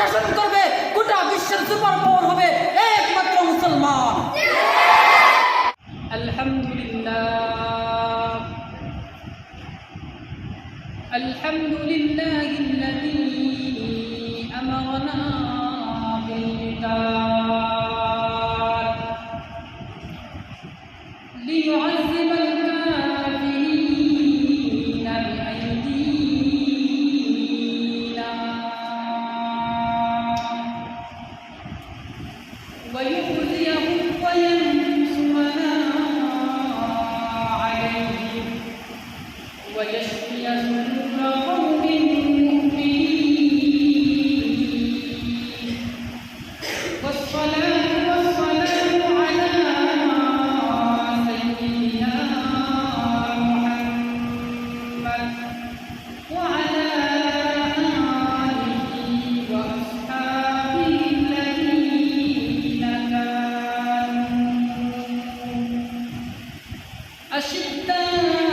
শাসন করবে গোটা বিশ্বের সুপার পাওয়ার হবে একমাত্র মুসলমান। আলহামদুলিল্লাহ। আলহামদুলিল্লাহ الذي أمرنا بالكتاب Amen.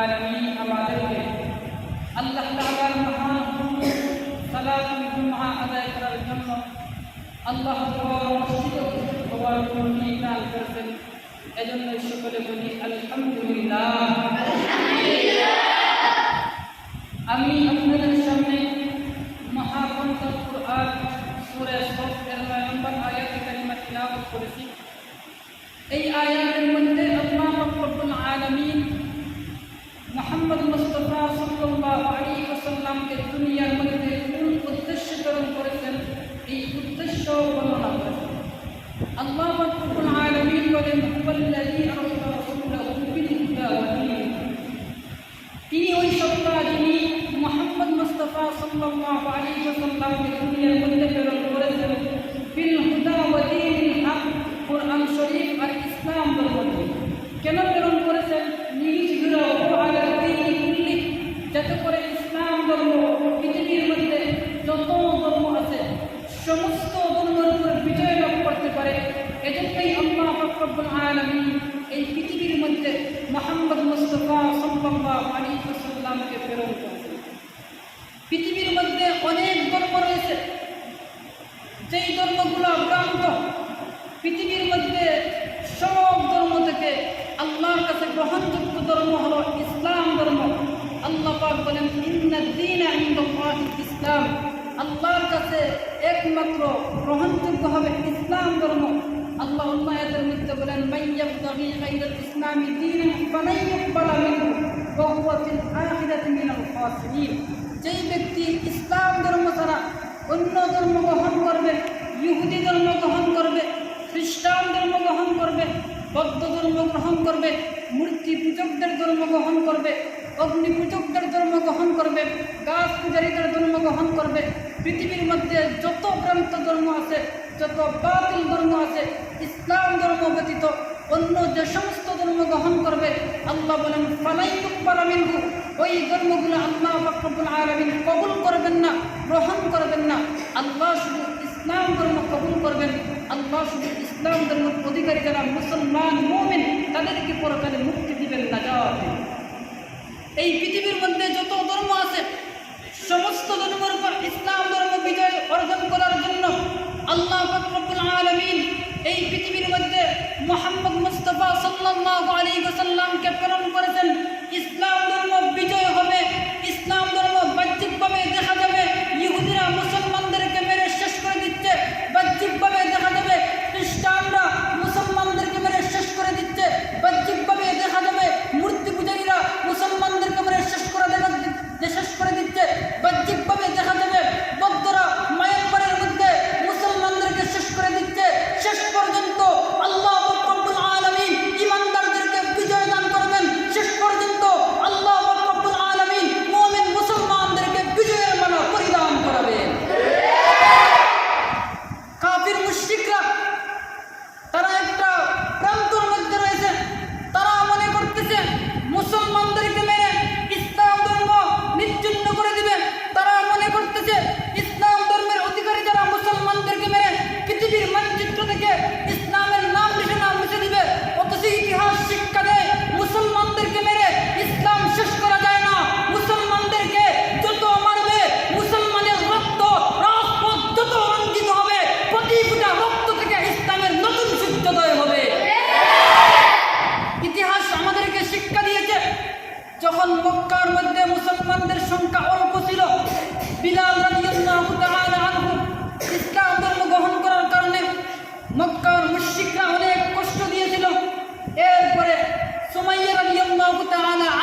আলমিন আমাদেরকে আল্লাহ তালার মহান সালাত জন্য আল্লাহ মসজিদ হওয়ার জন্য ইনাল বলি, আলহামদুলিল্লাহ। আমি আপনাদের সামনে মহাগ্রন্থ কুরআন, সূরা সফ এর নম্বর আয়াত কারিমা তিলাওয়াত করেছি। এই আয়ের মধ্যে আল্লাহ রাব্বুল আলামিন محمد مصطفى صلى الله عليه وسلم في الدنيا مدري كل قدش ترم قرسن في قدش ومنافق الله رب العالمين ولم هو الذي أرسل رسوله بالهدى والدين. في وجه محمد مصطفى صلى الله عليه وسلم মাইয়াবতাগি গায়রাল ইসলামি দীনান ফালাই ইউকবালা মিনহু ওয়া হুয়া ফিল আখিরাতি মিনাল খাসিরিন যেই ব্যক্তি ইসলাম ধর্ম ছাড়া অন্য ধর্ম গ্রহণ করবে, ইহুদি ধর্ম গ্রহণ করবে, খ্রিস্টান ধর্ম গ্রহণ করবে, বৌদ্ধ ধর্ম গ্রহণ করবে, মূর্তি পূজকদের ধর্ম গ্রহণ করবে, অগ্নি পূজকদের ধর্ম গ্রহণ করবে, গাছ পূজারীদের ধর্ম গ্রহণ করবে, পৃথিবীর মধ্যে যত প্রান্ত ধর্ম আছে যত বাতিল ধর্ম আছে, ইসলাম ধর্ম ব্যতীত অন্য যে সমস্ত ধর্ম গ্রহণ করবে, আল্লাহ বলেন ফালাইকুপালামিনহু ওই ধর্মগুলো আল্লাহ ফাকরুল আলমিন কবুল করবেন না, গ্রহণ করবেন না। আল্লাহ শুধু ইসলাম ধর্ম কবুল করবেন। আল্লাহ শুধু ইসলাম ধর্মের অধিকারী যারা মুসলমান, মোমেন, তাদেরকে পরকালে মুক্তি দিবেন না যাওয়া এই পৃথিবীর মধ্যে যত ধর্ম আছে সমস্ত ধর্মের উপর ইসলাম ধর্ম বিজয় অর্জন করার জন্য আল্লাহ ফকরবুল আলমিন এই পৃথিবীর মধ্যে মোহাম্মদ মুস্তফা সাল্লাল্লাহু আলাইহি ওয়াসাল্লামকে প্রেরণ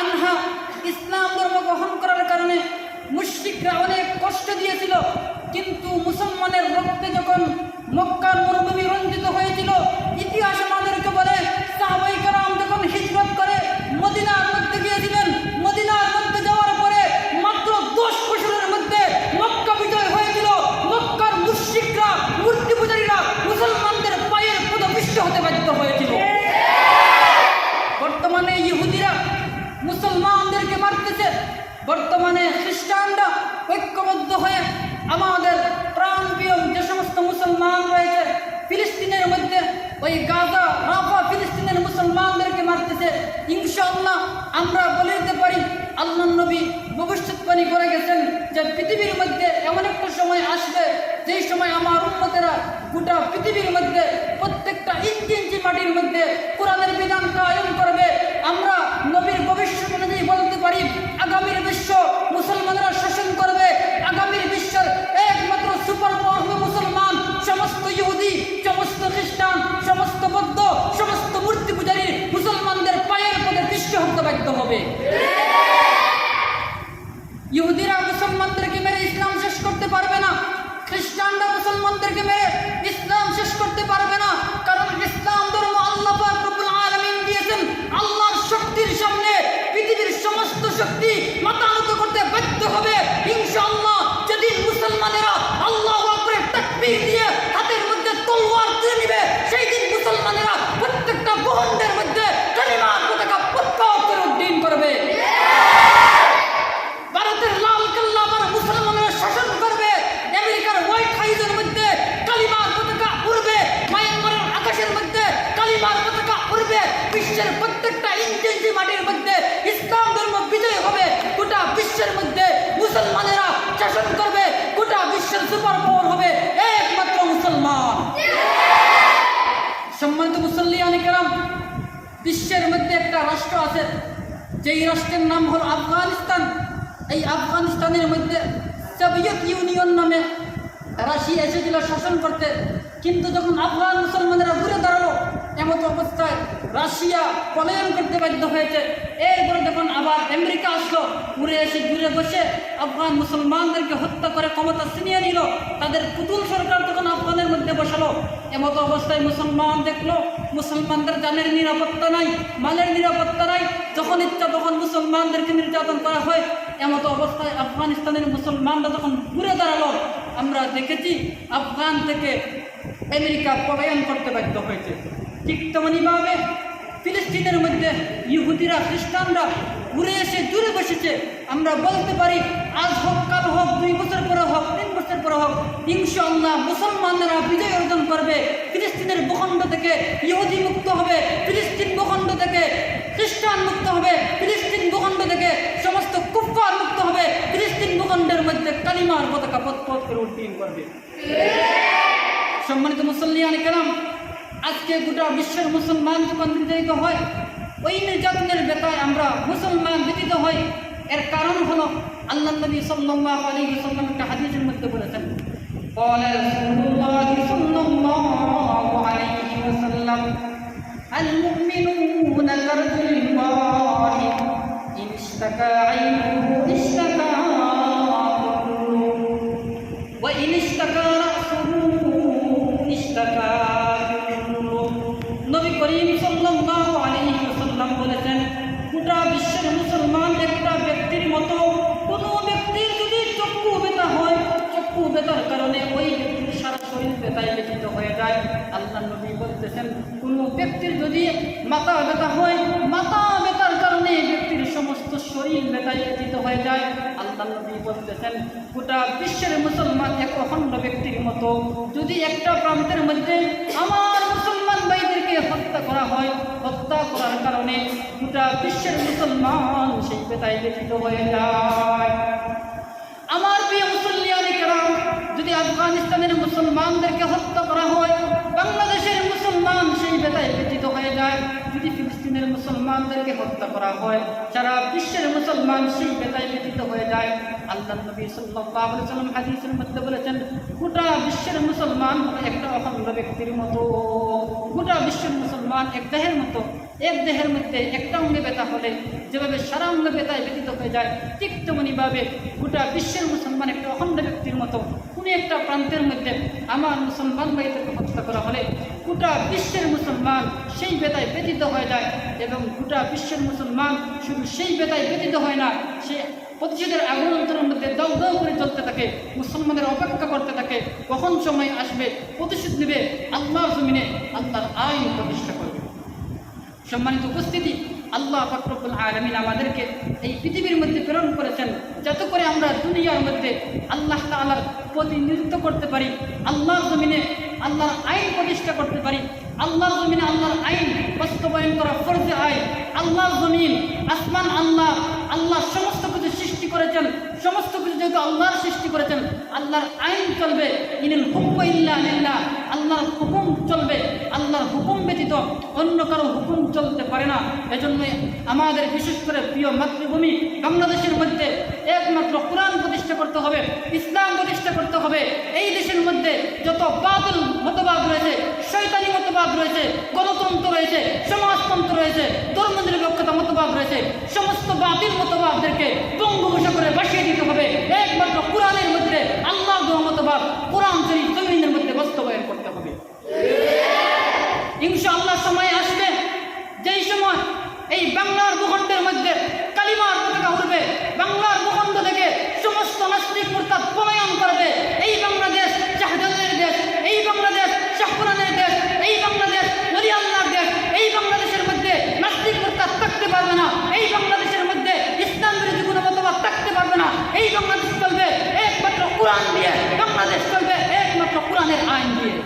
আনহা ইসলাম ধর্ম গ্রহণ করার কারণে অনেক কষ্ট দিয়েছিল। কিন্তু মুসলমানের রক্তে যখন মক্কার মরুভূমি রঞ্জিত হয়েছিল, ইতিহাস আমাদেরকে বলে সাহাবাই কারাম যখন হিজরত করে মদিনার মধ্যে গিয়েছিলেন মদিনার মধ্যে যাওয়ার পরে মাত্র দশ বছরের মধ্যে মক্কা বিজয় হয়েছিল মক্কার মুশরিকরা মূর্তি পূজারীরা মুসলমানদের পায়ের পদপিষ্ট হতে বাধ্য হয়েছিল বর্তমানে ইহুদিরা মুসলমানদেরকে মারতেছে বর্তমানে খ্রিস্টানরা ঐক্যবদ্ধ হয়ে আমাদের প্রাণপ্রিয় যে সমস্ত মুসলমান রয়েছে ফিলিস্তিনের মধ্যে ওই গাজা রাফা ফিলিস্তিনের মুসলমানদেরকে মারতেছে ইনশাআল্লাহ আমরা বলে দিতে পারি আল্লাহ নবী ভবিষ্যৎবাণী করে গেছেন যে পৃথিবীর মধ্যে এমন একটা সময় আসবে, যেই সময় আমার উন্মতেরা গোটা পৃথিবীর মধ্যে, প্রত্যেকটা ইঞ্চি ইঞ্চি মাটির মধ্যে কোরআনের বিধান কায়ন করবে। আমরা নবীর ভবিষ্যৎ অনুযায়ী বলতে পারি, আগামীর বিশ্ব মুসলমানরা শাসন করবে। আগামীর বিশ্বের একমাত্র সুপার মুসলমান। সমস্ত ইহুদি, সমস্ত খ্রিস্টান, সমস্ত বৌদ্ধ, সমস্ত মূর্তি পূজারী মুসলমানদের পায়ের পদে দৃষ্ট হতে বাধ্য হবে। ইহুদিরা মুসলমানদেরকে মেরে ইসলাম শেষ করতে পারবে না। কারণ ইসলাম ধর্ম আল্লাহ আলামিন দিয়েছেন। আল্লাহর শক্তির সামনে পৃথিবীর সমস্ত শক্তি মাতানত করতে বাধ্য হবে। ইনশাআল্লাহ যেদিন মুসলমানেরা আল্লাহ আকবরের দিয়ে হাতের মধ্যে তলোয়ার তুলে নিবে সেই দিন মুসলমানেরা প্রত্যেকটা ভূখণ্ডের মধ্যে কালিমার পতাকা প্রত্যাহ করে উড্ডীন করবে ভারতের লাল কেল্লা আবার মুসলমানরা শাসন করবে আমেরিকার হোয়াইট হাউসের মধ্যে কালিমার পতাকা উড়বে মায়ানমারের আকাশের মধ্যে কালিমার পতাকা উড়বে বিশ্বের প্রত্যেকটা ইঞ্চি ইঞ্চি মাটির মধ্যে ইসলাম ধর্ম বিজয় হবে গোটা বিশ্বের মধ্যে মুসলমানেরা শাসন করবে, গোটা বিশ্বের সুপার পাওয়ার হবে একমাত্র মুসলমান। সম্মানিত মুসল্লিয়ান কেরাম, বিশ্বের মধ্যে একটা রাষ্ট্র আছে, যেই রাষ্ট্রের নাম হল আফগানিস্তান। এই আফগানিস্তানের মধ্যে সোভিয়েত ইউনিয়ন নামে রাশিয়া এসেছিল শাসন করতে। কিন্তু যখন আফগান মুসলমানেরা ঘুরে দাঁড়াল, এমত অবস্থায় রাশিয়া পলায়ন করতে বাধ্য হয়েছে। যখন আবার আমেরিকা আসলো, ঘুরে এসে ঘুরে বসে আফগান মুসলমানদেরকে হত্যা করে ক্ষমতা ছিনিয়ে নিল। তাদের পুতুল সরকার তখন আফগানের মধ্যে বসালো। এমতো অবস্থায় মুসলমান দেখল, মুসলমানদের জানের নিরাপত্তা নাই, মালের নিরাপত্তা নাই। যখন ইচ্ছা তখন মুসলমানদেরকে নির্যাতন করা হয়। এমতো অবস্থায় আফগানিস্তানের মুসলমানরা যখন ঘুরে দাঁড়াল, আমরা দেখেছি আফগান থেকে আমেরিকা পলায়ন করতে বাধ্য হয়েছে। ঠিক তেমনইভাবে ফিলিস্তিনের মধ্যে ইহুদিরা, খ্রিস্টানরা ঘুরে এসে, দূরে বসেছে। আমরা বলতে পারি, আজ হোক, কাল হোক, দুই বছর পরে হোক, তিন বছর পরে হোক, ইনশাআল্লাহ মুসলমানরা বিজয় অর্জন করবে। ফিলিস্তিনের ভূখণ্ড থেকে ইহুদি মুক্ত হবে, ফিলিস্তিন ভূখণ্ড থেকে খ্রিস্টান মুক্ত হবে, ফিলিস্তিন ভূখণ্ড থেকে সমস্ত কুফার মুক্ত হবে, ফিলিস্তিন ভূখণ্ডের মধ্যে কালিমার পতাকা পথ পথ করে উড্ডীন করবে। সম্মানিত মুসল্লিয়ান কেরাম, আজকে গোটা বিশ্বের মুসলমান যখন নির্যাতিত হয় ওই নির্যাতনের বেতায় আমরা মুসলমান ব্যতীত হই এর কারণ হলো আল্লাহ নবী সাল্লাল্লাহু আলাইহি ওয়াসাল্লাম একটা হাদিসের মধ্যে বলেছেন قال رسول الله صلى الله عليه وسلم المؤمنون كرجل واحد إن اشتكى عينه اشتكى যায়, আল্লাহ নবী বলতেছেন, কোনো ব্যক্তির যদি মাথা ব্যথা হয়, মাথা ব্যথার কারণে ব্যক্তির সমস্ত শরীর ব্যথায় হয়ে যায়। আল্লাহ নবী বলতেছেন, গোটা বিশ্বের মুসলমান এক অখণ্ড ব্যক্তির মতো, যদি একটা প্রান্তের মধ্যে আমার মুসলমান ভাইদেরকে হত্যা করা হয়, হত্যা করার কারণে গোটা বিশ্বের মুসলমান সেই বেতায় ব্যথিত হয়ে যায় আমার প্রিয় মুসল্লিয়ানি কেরাম যদি আফগানিস্তানের মুসলমানদেরকে হত্যা করা হয়, বাংলাদেশের মুসলমান সেই বেতায় ব্যথিত হয়ে যায়। যদি ফিলিস্তিনের মুসলমানদেরকে হত্যা করা হয়, সারা বিশ্বের মুসলমান সেই বেতায় ব্যথিত হয়ে যায়। আল্লাহ নবী সাল্লাম হাদিসের মধ্যে বলেছেন, গোটা বিশ্বের মুসলমান একটা অখণ্ড ব্যক্তির মতো। গোটা বিশ্বের মুসলমান এক দেহের মতো। এক দেহের মধ্যে একটা অঙ্গে ব্যথা হলে যেভাবে সারা অঙ্গে ব্যথায় ব্যতীত হয়ে যায়, ঠিক তেমনিভাবে গোটা বিশ্বের মুসলমান একটা অখণ্ড ব্যক্তির মতো কোনো একটা প্রান্তের মধ্যে আমার মুসলমান ভাইদেরকে হত্যা করা হলে গোটা বিশ্বের মুসলমান সেই বেতায় ব্যতীত হয়ে যায় এবং গোটা বিশ্বের মুসলমান শুধু সেই বেতায় ব্যতীত হয় না, সে প্রতিশোধের আগুন অন্তরের মধ্যে দাউ দাউ করে চলতে থাকে মুসলমানদের অপেক্ষা করতে থাকে, কখন সময় আসবে প্রতিশোধ নেবে আল্লাহর জমিনে, আল্লাহর আইন প্রতিষ্ঠা করবে সম্মানিত উপস্থিতি, আল্লাহ ফকরবুল আলমিন আমাদেরকে এই পৃথিবীর মধ্যে প্রেরণ করেছেন। যাতে করে আমরা দুনিয়ার মধ্যে আল্লাহ তালার প্রতিনিধিত্ব করতে পারি, আল্লাহর জমিনে আল্লাহর আইন প্রতিষ্ঠা করতে পারি, আল্লাহর জমিনে আল্লাহর আইন বাস্তবায়ন করা ফরজে আইন আল্লাহর জমিন, আসমান, আল্লাহ আল্লাহ সমস্ত কিছু সৃষ্টি করেছেন। সমস্ত কিছু যেহেতু আল্লাহর সৃষ্টি করেছেন, আল্লাহর আইন চলবে, ইনিল হুকুম ইল্লা আল্লাহর হুকুম চলবে, আল্লাহর হুকুম ব্যতীত অন্য কারও হুকুম চলতে পারে না। এজন্যই আমাদের বিশেষ করে প্রিয় মাতৃভূমি বাংলাদেশের মধ্যে একমাত্র কোরআন প্রতিষ্ঠা করতে হবে, ইসলাম প্রতিষ্ঠা করতে হবে। এই দেশের মধ্যে যত বাদল মতবাদ রয়েছে শৈতানি মতবাদ রয়েছে, গণতন্ত্র রয়েছে, সমাজতন্ত্র রয়েছে, ধর্মনিরপেক্ষতা মতবাদ রয়েছে, সমস্ত বাতিল মতবাদদেরকে বঙ্গভূষা করে বাসিয়ে দিতে হবে একমাত্র কোরআনের মধ্যে আল্লাহ মতবাদ কোরআন শরীফ জমিনের মধ্যে বাস্তবায়ন করতে হবে। ইনশাআল্লাহ সময় আসবে, যেই সময় এই বাংলার ভূখণ্ডের মধ্যে কালিমার পতাকা উঠবে, বাংলার ভূখণ্ড থেকে সমস্ত নাস্তিক মুরতাদ পলায়ন করবে এই বাংলাদেশ শাহজালালের দেশ এই বাংলাদেশ শাহপুরানের দেশ এই বাংলাদেশ নদী আল্লাহর দেশ এই বাংলাদেশের মধ্যে নাস্তিক মুরতাদ থাকতে পারবে না এই বাংলাদেশের মধ্যে ইসলাম বিরোধী কোনো মতবাদ থাকতে পারবে না এই বাংলাদেশ চলবে একমাত্র কোরআন দিয়ে বাংলাদেশ চলবে একমাত্র কোরআনের আইন দিয়ে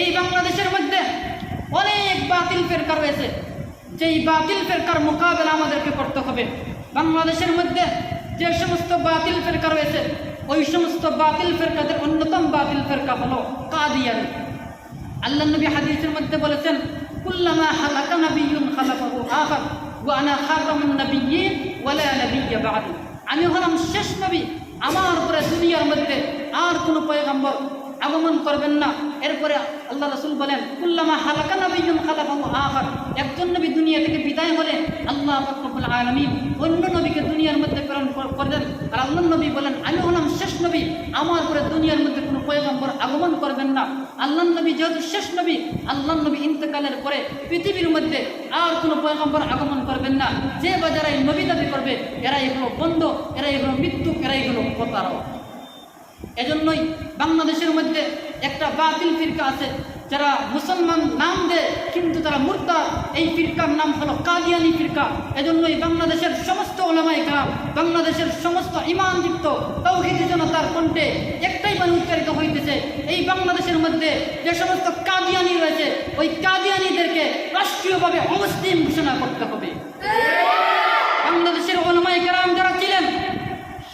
এই বাংলাদেশের মধ্যে অনেক বাতিল ফেরকা রয়েছে যেই বাতিল ফেরকার মোকাবেলা আমাদেরকে করতে হবে। বাংলাদেশের মধ্যে যে সমস্ত বাতিল ফেরকা রয়েছে, ওই সমস্ত বাতিল ফেরকাদের অন্যতম বাতিল ফেরকা হলো কাদিয়ানি। আল্লাহ নবী হাদিসের মধ্যে বলেছেন আমি হলাম শেষ নবী। আমার উপরে দুনিয়ার মধ্যে আর কোনো পয়গম্বর আগমন করবেন না। এরপরে আল্লাহ রসুল বলেন, কুল্লামা হালাকা নবীন খালাকাহু আখার। একজন নবী দুনিয়া থেকে বিদায় হলে আল্লাহ রব্বুল আলামিন অন্য নবীকে দুনিয়ার মধ্যে প্রেরণ কর- করলেন আর আল্লাহ নবী বলেন, আমি হলাম শেষ নবী। আমার উপরে দুনিয়ার মধ্যে কোনো পয়গম্বর আগমন করবেন না। আল্লাহ নবী যেহেতু শেষ নবী আল্লাহ নবী ইন্তেকালের পরে পৃথিবীর মধ্যে আর কোনো পয়গম্বর আগমন করবেন না। যে বা যারা নবী দাবি করবে এরা এগুলো বন্ধ এরা এগুলো মৃত্যু এরা এগুলো প্রতারক। এজন্যই বাংলাদেশের মধ্যে একটা বাতিল ফিরকা আছে। যারা মুসলমান নাম দেয়, কিন্তু তারা মুর্দা এই ফিরকার নাম হলো কাদিয়ানি ফিরকা। এজন্যই বাংলাদেশের সমস্ত ওলামাই কাম বাংলাদেশের সমস্ত ইমানযুক্ত তৌহিদি জনতার কণ্ঠে একটাই বাণী উচ্চারিত হইতেছে, এই বাংলাদেশের মধ্যে যে সমস্ত কাদিয়ানি রয়েছে, ওই কাদিয়ানিদেরকে রাষ্ট্রীয়ভাবে অমুসলিম ঘোষণা করতে হবে। বাংলাদেশের ওলামাই কেরাম যারা ছিলেন,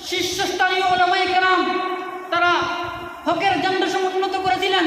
শীর্ষস্থানীয় ওলামাই কেরাম, তারা হকের জেন্ডা সমুন্নত করেছিলেন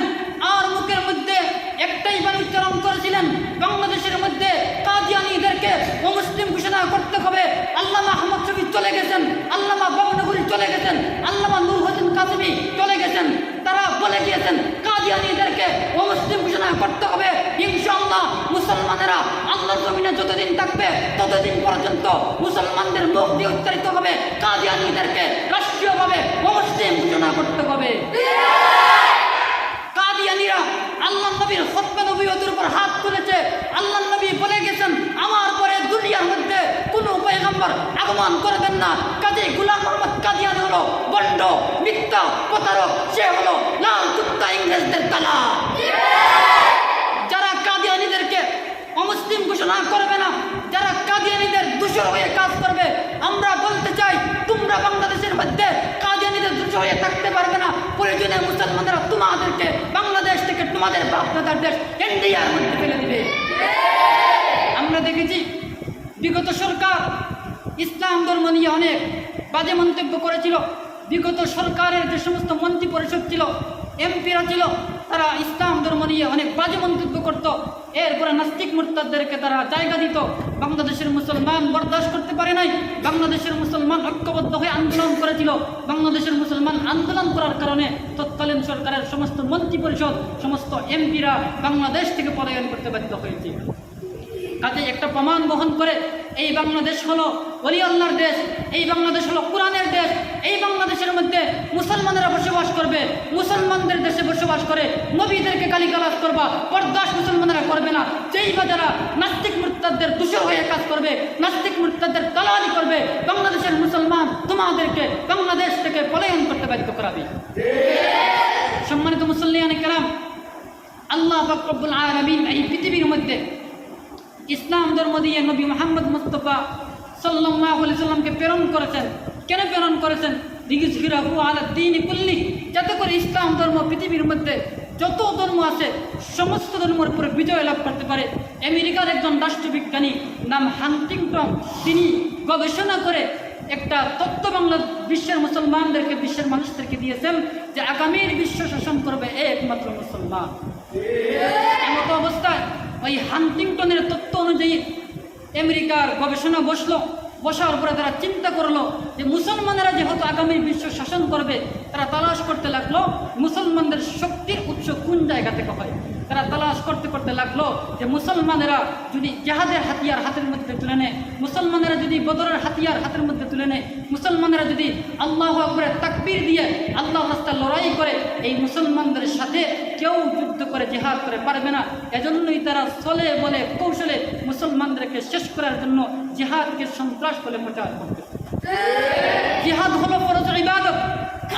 আর মুখের মধ্যে একটাই বাণী উচ্চারণ করেছিলেন বাংলাদেশের মধ্যে কাদিয়ানিদেরকে অমুসলিম ঘোষণা করতে হবে। আল্লামা আহমদ শফি চলে গেছেন, আল্লামা বাবনগরী চলে গেছেন, আল্লামা নূর হোসেন কাসমি চলে গেছেন। তারা বলে গিয়েছেন কাদিয়ানিদেরকে অমুসলিম ঘোষণা করতে হবে। ইনশাআল্লাহ মুসলমানেরা আল্লাহর জমিনে যতদিন থাকবে, ততদিন পর্যন্ত মুসলমানদের মুখ দিয়ে উচ্চারিত হবে, কাদিয়ানিদেরকে রাষ্ট্রীয়ভাবে অমুসলিম ঘোষণা করতে হবে। কাদিয়ানিরা আল্লাহ নবীর খতমে নবীয়তের উপর হাত তুলেছে। আল্লাহ নবী বলে গেছেন, আমার পরে দুনিয়ার মধ্যে কোনো পয়গম্বর আগমন করবেন না। কাজে গুলাম মোহাম্মদ কাদিয়ানি হলো বন্ড, মিথ্যা প্রতারক। সে হলো লাল কুত্তা ইংরেজদের তালা যারা কাদিয়ানিদেরকে অমুসলিম ঘোষণা করবে না, যারা কাদিয়ানিদের দূষর হয়ে কাজ করবে, আমরা বলতে চাই, তোমরা বাংলাদেশের মধ্যে কাদিয়ানিদের দূষর হয়ে থাকতে পারবে না। প্রয়োজনে মুসলমানরা তোমাদেরকে তোমাদের বাপদাদার দেশ ইন্ডিয়ার মধ্যে ফেলে দিবে। আমরা দেখেছি বিগত সরকার ইসলাম ধর্ম নিয়ে অনেক বাজে মন্তব্য করেছিল। বিগত সরকারের যে সমস্ত মন্ত্রী পরিষদ ছিল, এমপিরা ছিল, তারা ইসলাম ধর্ম নিয়ে অনেক বাজে মন্তব্য করত। এরপরে নাস্তিক মোর্তাদেরকে তারা জায়গা দিত। বাংলাদেশের মুসলমান বরদাস্ত করতে পারে নাই। বাংলাদেশের মুসলমান ঐক্যবদ্ধ হয়ে আন্দোলন করেছিল। বাংলাদেশের মুসলমান আন্দোলন করার কারণে তৎকালীন সরকারের সমস্ত মন্ত্রী পরিষদ, সমস্ত এমপিরা বাংলাদেশ থেকে পলায়ন করতে বাধ্য হয়েছে। কাজে একটা প্রমাণ বহন করে, এই বাংলাদেশ হলো অলি আল্লাহর দেশ, এই বাংলাদেশ হলো কোরআনের দেশ এই বাংলাদেশের মধ্যে মুসলমানেরা বসবাস করবে, মুসলমানদের দেশে বসবাস করে, নবীদেরকে গালিগালাজ করবা পর্দাস মুসলমানেরা করবে না। যেই বা যারা নাস্তিক মুরতাদের দূষর হয়ে কাজ করবে, নাস্তিক মুরতাদের দালালি করবে, বাংলাদেশের মুসলমান তোমাদেরকে বাংলাদেশ থেকে পলায়ন করতে বাধ্য করাবে। সম্মানিত মুসল্লিয়ান কেরাম, আল্লাহ ফকরবুল আলমিন এই পৃথিবীর মধ্যে ইসলাম ধর্ম দিয়ে নবী মোহাম্মদ মুস্তফা সাল্লাহ সাল্লামকে প্রেরণ করেছেন। কেন প্রেরণ করেছেন? রিগিজহিরাহু আলা দিন কুল্লি। যাতে করে ইসলাম ধর্ম, পৃথিবীর মধ্যে যত ধর্ম আছে, সমস্ত ধর্মের উপরে বিজয় লাভ করতে পারে। আমেরিকার একজন রাষ্ট্রবিজ্ঞানী নাম হান্টিংটন, তিনি গবেষণা করে একটা তত্ত্ব বাংলা বিশ্বের মুসলমানদেরকে, বিশ্বের মানুষদেরকে দিয়েছেন যে আগামীর বিশ্ব শাসন করবে একমাত্র মুসলমান। এমত অবস্থায় ওই হান্টিংটনের তত্ত্ব অনুযায়ী আমেরিকার গবেষণা বসল। বসার পরে তারা চিন্তা করল যে মুসলমানেরা যেহেতু আগামী বিশ্ব শাসন করবে, তারা তালাশ করতে লাগল, মুসলমানদের শক্তির উৎস কোন জায়গা থেকে হয়? তারা তালাশ করতে করতে লাগল যে মুসলমানেরা যদি জাহাজের হাতিয়ার হাতের মধ্যে তুলে নেয়, মুসলমানেরা যদি বদরের হাতিয়ার হাতের মধ্যে তুলে নেয়, মুসলমানেরা যদি আল্লাহ করে তাকবীর দিয়ে আল্লাহ রাস্তা লড়াই করে, এই মুসলমানদের সাথে কেউ যুদ্ধ করে, জেহাদ করে পারবে না। এজন্যই তারা চলে বলে, কৌশলে মুসলমানদেরকে শেষ করার জন্য জেহাদকে সন্ত্রাস বলে প্রচার করতে জিহাদ হলো ফরজ ইবাদত।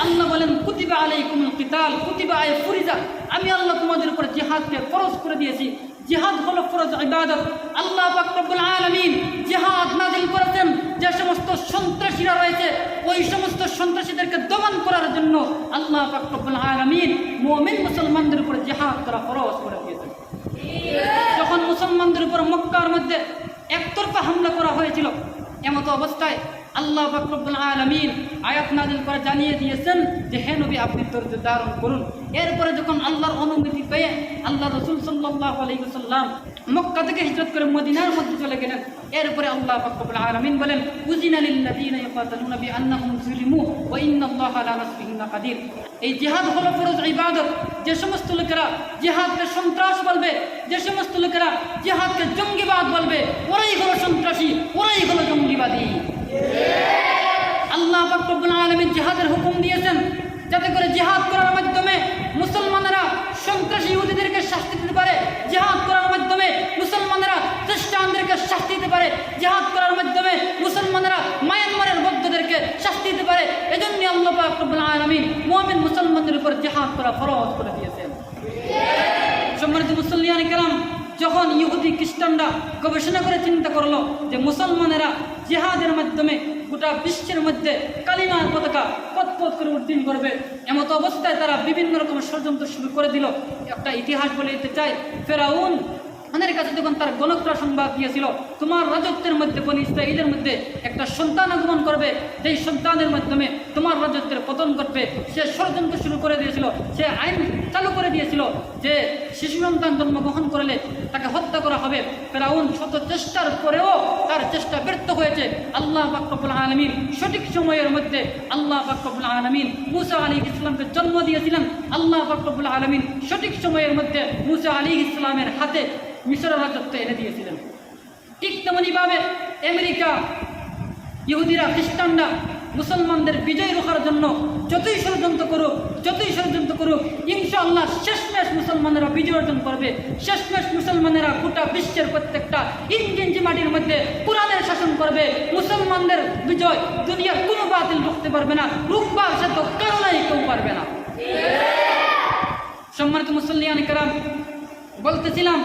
আল্লাহ বলেন কুতিবা আলাইকুমুল কিতাল কুতিবা আয় ফুরিজা। আমি আল্লাহ তোমাদের উপর জিহাদকে ফরজ করে দিয়েছি। জিহাদ হলো ফরজ ইবাদত। আল্লাহ পাক রব্বুল আলামিন জিহাদ নাজিল করেছেন। যে সমস্ত সন্ত্রাসীরা রয়েছে, ওই সমস্ত সন্ত্রাসীদেরকে দমন করার জন্য আল্লাহ পাক রব্বুল আলামিন মুমিন মুসলমানদের উপর জিহাদ করা ফরজ করে দিয়েছেন। যখন মুসলমানদের উপর মক্কার মধ্যে একতরফা হামলা করা হয়েছিল, এমতো অবস্থায় আল্লাহ বাকরবুল আলমিন আয়াত নাজিল করে জানিয়ে দিয়েছেন যে, হে নবী, আপনি ধৈর্য ধারণ করুন। এরপরে যখন আল্লাহর অনুমতি পেয়ে আল্লাহ রসুল সাল্লাহ আলাইসাল্লাম মক্কা থেকে হিজরত করে মদিনার মধ্যে চলে গেলেন, এরপরে আল্লাহ ফাকরুল আলমিন বলেন, উজিনা লিল্লাযীনা ইউকাতালুনা বিআন্নাহুম যুলিমু ওয়া ইন্নাল্লাহা আলা লাকাদির এই জিহাদ হলো ফরজ ইবাদত। যে সমস্ত লোকেরা জিহাদকে সন্ত্রাস বলবে, যে সমস্ত লোকেরা জিহাদকে জঙ্গিবাদ বলবে, ওরাই হলো সন্ত্রাসী, ওরাই হলো জঙ্গিবাদী। আল্লাহ ফাকরুল আলমিন জিহাদের হুকুম দিয়েছেন যাতে করে জেহাদ করার মাধ্যমে মুসলমানেরা সন্ত্রাসী ইহুদিদেরকে শাস্তি দিতে পারে, জিহাদ করার মাধ্যমে মুসলমানেরা খ্রিস্টানদেরকে শাস্তি দিতে পারে, জেহাদ করার মাধ্যমে মুসলমানেরা মায়ানমারের বৌদ্ধদেরকে শাস্তি দিতে পারে, এজন্য আল্লাহ ফাকরুল আলমিন মোহামেন মুসলমানদের উপর জেহাদ করা ফরজ করে দিয়েছেন। সম্মানিত মুসল্লিয়ান কেরাম যখন ইহুদি খ্রিস্টানরা গবেষণা করে চিন্তা করল যে মুসলমানেরা জিহাদের মাধ্যমে গোটা বিশ্বের মধ্যে কালিমার পতাকা পথ করে উদ্দিন করবে, এমত অবস্থায় তারা বিভিন্ন রকমের ষড়যন্ত্র শুরু করে দিল। একটা ইতিহাস বলে দিতে চাই, ফেরাউন আমাদের কাছে যখন তার গণকরা সংবাদ দিয়েছিল, তোমার রাজত্বের মধ্যে, বনি ইসরায়েলের মধ্যে একটা সন্তান আগমন করবে। সেই সন্তানের মাধ্যমে তোমার রাজত্বের পতন করবে সে ষড়যন্ত্র শুরু করে দিয়েছিল, সে আইন চালু করে দিয়েছিল যে শিশু সন্তান জন্মগ্রহণ করলে তাকে হত্যা করা হবে। ফেরাউন শত চেষ্টার পরেও তার চেষ্টা ব্যর্থ হয়েছে। আল্লাহ বাকরবুল আলমিন সঠিক সময়ের মধ্যে আল্লাহ বাকরবুল আলমিন মুসা আলী ইসলামকে জন্ম দিয়েছিলেন। আল্লাহ বাকরবুল আলমিন সঠিক সময়ের মধ্যে মুসা আলী ইসলামের হাতে মিশরের রাজত্ব এনে দিয়েছিলেন। ঠিক তেমনইভাবে আমেরিকা, ইহুদিরা, খ্রিস্টানরা মুসলমানদের বিজয় রোখার জন্য যতই ষড়যন্ত্র করুক, যতই ষড়যন্ত্র করুক, ইনশাআল্লাহ শেষমেশ মুসলমানেরা বিজয় অর্জন করবে। শেষমেশ মুসলমানেরা গোটা বিশ্বের প্রত্যেকটা ইঞ্চি মাটির মধ্যে কোরআনের শাসন করবে। মুসলমানদের বিজয় দুনিয়ার কোনো বাতিল রুখতে পারবে না রুখবার সে তো কারণেই কেউ পারবে না। সম্মানিত মুসল্লিয়ান কারাম বলতেছিলাম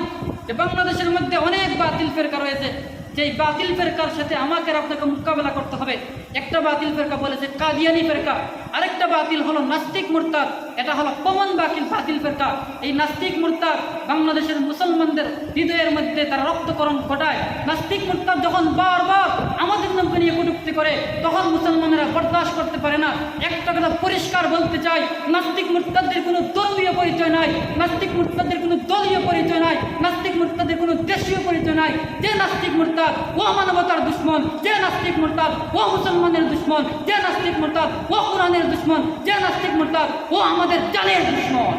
যে বাংলাদেশের মধ্যে অনেক বাতিল ফেরকা রয়েছে। যেই বাতিল ফেরকার সাথে আমাকে আপনাকে মোকাবেলা করতে হবে। একটা বাতিল ফেরকা বলেছে কাদিয়ানি ফেরকা। আরেকটা বাতিল হলো নাস্তিক মুরতাদ। এটা হলো কমন বাতিল বাতিল ফেরকা। এই নাস্তিক মুরতাদ বাংলাদেশের মুসলমানদের হৃদয়ের মধ্যে তারা রক্তকরণ ঘটায়। নাস্তিক মুরতাদ যখন বারবার আমাদের নামকে নিয়ে কটুক্তি করে, তখন মুসলমানেরা বরদাস্ত করতে পারে না। একটা কথা পরিষ্কার বলতে চাই, নাস্তিক মুরতাদের কোনো ধর্মীয় পরিচয় নাই। নাস্তিক মুরতাদের কোনো দলীয় পরিচয় নাই। নাস্তিক মুরতাদের কোনো দেশীয় পরিচয় নাই। যে নাস্তিক মুরতাদ ও মানবতার দুশ্মন, যে নাস্তিক মুরতাদ, ও মুসলমানের দুশ্মন, যে নাস্তিক মুরতাদ, ও কোরআনের দুশ্মন, যে নাস্তিক মুরতাদ, ও আমাদের জানের দুশ্মন।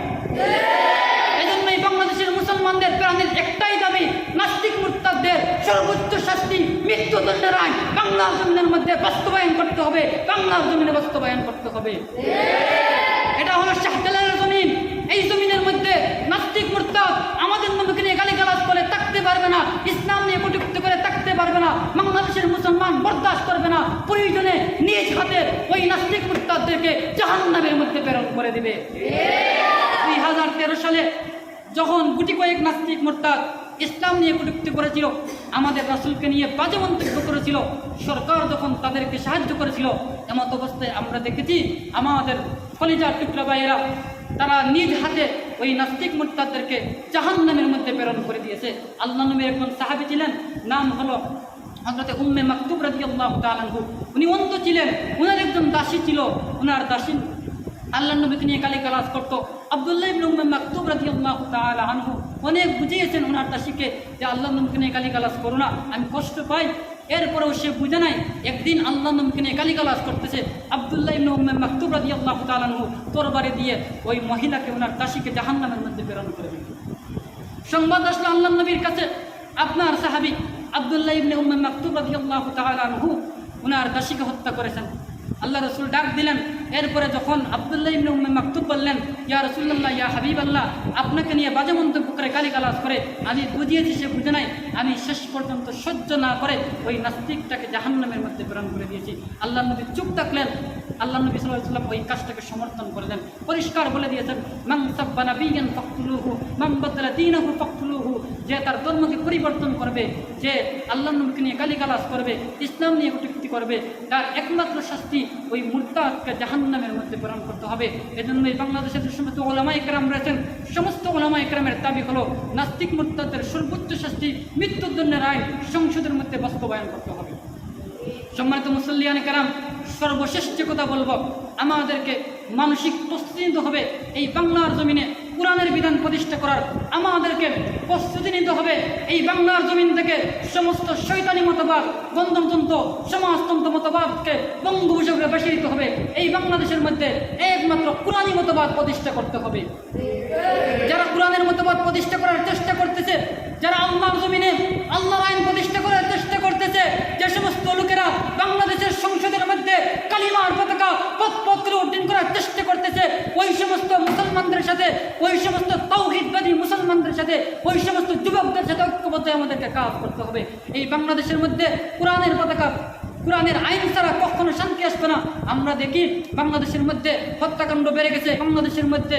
এজন্যই বাংলাদেশের মুসলমানদের প্রাণের একটাই দাবি, নাস্তিক মুরতাদদের সর্বোচ্চ শাস্তি মৃত্যুদণ্ডের আইন। বাংলার জমিনের মধ্যে বাস্তবায়ন করতে হবে, বাংলার জমিনে বাস্তবায়ন করতে হবে এটা হলো শাহজালালের জমিন এই জমিনের মধ্যে নাস্তিক মুরতাদ আমাদের নবীকে নিয়ে গালিগালাজ করে থাকতে পারবে না ইসলাম নিয়ে কটুক্তি করে থাকতে পারবে না বাংলাদেশের মুসলমান বরদাস্ত করবে না প্রয়োজনে নিজ হাতে ওই নাস্তিক মুস্তাদদেরকে জাহান নামের মধ্যে প্রেরণ করে দিবে। দুই হাজার তেরো সালে যখন গুটি কয়েক নাস্তিক মোরতাদ ইসলাম নিয়ে কটুক্তি করেছিল, আমাদের রাসুলকে নিয়ে বাজে মন্তব্য করেছিল, সরকার যখন তাদেরকে সাহায্য করেছিল এমত অবস্থায় আমরা দেখেছি, আমাদের ফলিজার টুকরা ভাইয়েরা, তারা নিজ হাতে ওই নাস্তিক মোর্তাদেরকে জাহান নামের মধ্যে প্রেরণ করে দিয়েছে। আল্লাহ নবীর একজন সাহাবি ছিলেন, নাম হলো হজরতে উম্মে মাকতুব রাজি আল্লাহ তালানহু উনি অন্ত ছিলেন। উনার একজন দাসী ছিল। উনার দাসী আল্লাহ নবীকে নিয়ে গালি গালাজ করতো। আবদুল্লাহ ইবনে উম্মে মাকতুব রাদিয়াল্লাহু তাআলা আনহু অনেক বুঝিয়েছেন ওনার দাসীকে যে আল্লাহ নবীকে নিয়ে গালি গালাজ করো না, আমি কষ্ট পাই। এরপরেও সে বুঝে নাই, একদিন আল্লাহ নবীকে নিয়ে গালি গালাজ করতেছে আবদুল্লাহ ইবনে উম্মে মাকতুব রাদিয়াল্লাহু তাআলা আনহু তরবারি দিয়ে ওই মহিলাকে ওনার দাসীকে জাহান্নামের মধ্যে প্রেরণ করে দিল। সংবাদ আসলো আল্লাহ নবীর কাছে। আপনার সাহাবি আবদুল্লাহ ইবনে উম্মে মাকতুব রাদিয়াল্লাহু তাআলা আনহু ওনার দাসীকে হত্যা করেছেন। আল্লাহ রসুল ডাক দিলেন এরপরে যখন আবদুল্লাহ ইবনে উম্মে মাকতুব বললেন, ইয়া রসুল্লাহ ইয়া হাবিব আল্লাহ আপনাকে নিয়ে বাজে মন্তব্য করে গালি গালাজ করে, আমি বুঝিয়েছি সে বুঝে নাই, আমি শেষ পর্যন্ত সহ্য না করে ওই নাস্তিকটাকে জাহান্নামের মধ্যে প্রেরণ করে দিয়েছি। আল্লাহ নবী চুপ থাকলেন। আল্লাহ নবী সাল্লাম ওই কাজটাকে সমর্থন করে দেন পরিষ্কার বলে দিয়েছেন মাং সাব্বানা বিজ্ঞান ফখতুলুহু মাং বদলা দিনহু ফখতুলুহু যে তার ধর্মকে পরিবর্তন করবে, যে আল্লাহ নবীকে নিয়ে গালিগালাজ করবে, ইসলাম নিয়ে কটুক্তি করবে, তার একমাত্র শাস্তি ওই মুরতাদকে জাহান্নামের মধ্যে প্রেরণ করতে হবে। এজন্য এই বাংলাদেশের সমস্ত ওলামা একরাম রয়েছেন। সমস্ত ওলামা একরামের দাবি হলো, নাস্তিক মুরতাদের সর্বোচ্চ শাস্তি মৃত্যুদণ্ডের আইন সংসদের মধ্যে বাস্তবায়ন করতে হবে। সম্মানিত মুসল্লিয়ান কারাম সর্বশেষ যে কথা বলব, আমাদেরকে মানসিক প্রস্তুতি হবে এই বাংলার জমিনে। কোরআনের বিধান প্রতিষ্ঠা করার আমাদেরকে প্রস্তুতি নিতে হবে। এই বাংলার জমিন থেকে সমস্ত শৈতানি মতবাদ গন্ধমতন্ত্র সমাজতন্ত্র মতবাদকে বঙ্গোপসাগরে বেসে দিতে হবে। এই বাংলাদেশের মধ্যে একমাত্র কোরআনী মতবাদ প্রতিষ্ঠা করতে হবে। যারা কোরআনের মতবাদ প্রতিষ্ঠা করার চেষ্টা করতেছে, যারা আল্লাহর জমিনে আল্লাহর আইন প্রতিষ্ঠা করার চেষ্টা করতেছে, যে লোকেরা বাংলাদেশের সংসদের মধ্যে কালিমার পতাকা পথ পথ উড্ডীন করার চেষ্টা করতেছে। ওই সমস্ত মুসলমানদের সাথে, ওই সমস্ত তৌহিদবাদী মুসলমানদের সাথে, ওই সমস্ত যুবকদের সাথে ঐক্যবদ্ধ আমাদেরকে কাজ করতে হবে। এই বাংলাদেশের মধ্যে কোরআনের পতাকা, কোরআনের আইন ছাড়া কখনো শান্তি আসবে না। আমরা দেখি বাংলাদেশের মধ্যে হত্যাকাণ্ড বেড়ে গেছে। বাংলাদেশের মধ্যে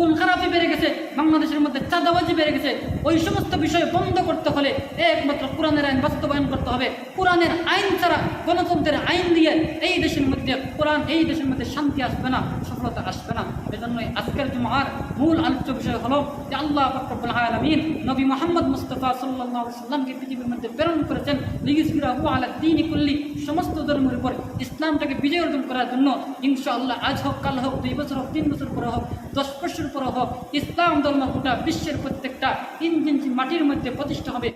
খুন খারাপি বেড়ে গেছে, বাংলাদেশের মধ্যে চাঁদাবাজি বেড়ে গেছে। ওই সমস্ত বিষয় বন্ধ করতে হলে একমাত্র কোরআনের আইন বাস্তবায়ন করতে হবে। কোরআনের আইন ছাড়া গণতন্ত্রের আইন দিয়ে এই দেশের মধ্যে কোরআন, এই দেশের মধ্যে শান্তি আসবে না, সফলতা আসবে না। এজন্যই আজকের জুমার মূল আলোচ্য বিষয় হলো যে আল্লাহ ফকরবুল আলমিন নবী মোহাম্মদ মুস্তফা সাল্লাহ সাল্লামকে পৃথিবীর মধ্যে প্রেরণ করেছেন কুল্লি, সমস্ত ধর্মের উপর ইসলামটাকে বিজয় অর্জন করার জন্য। ইনশাআল্লাহ আজ হোক, কাল হোক, দুই বছর হোক, তিন বছর পরে হোক দশ বছর পর হোক ইসলাম ধর্ম গোটা বিশ্বের প্রত্যেকটা ইঞ্জিন মাটির মধ্যে প্রতিষ্ঠা হবে।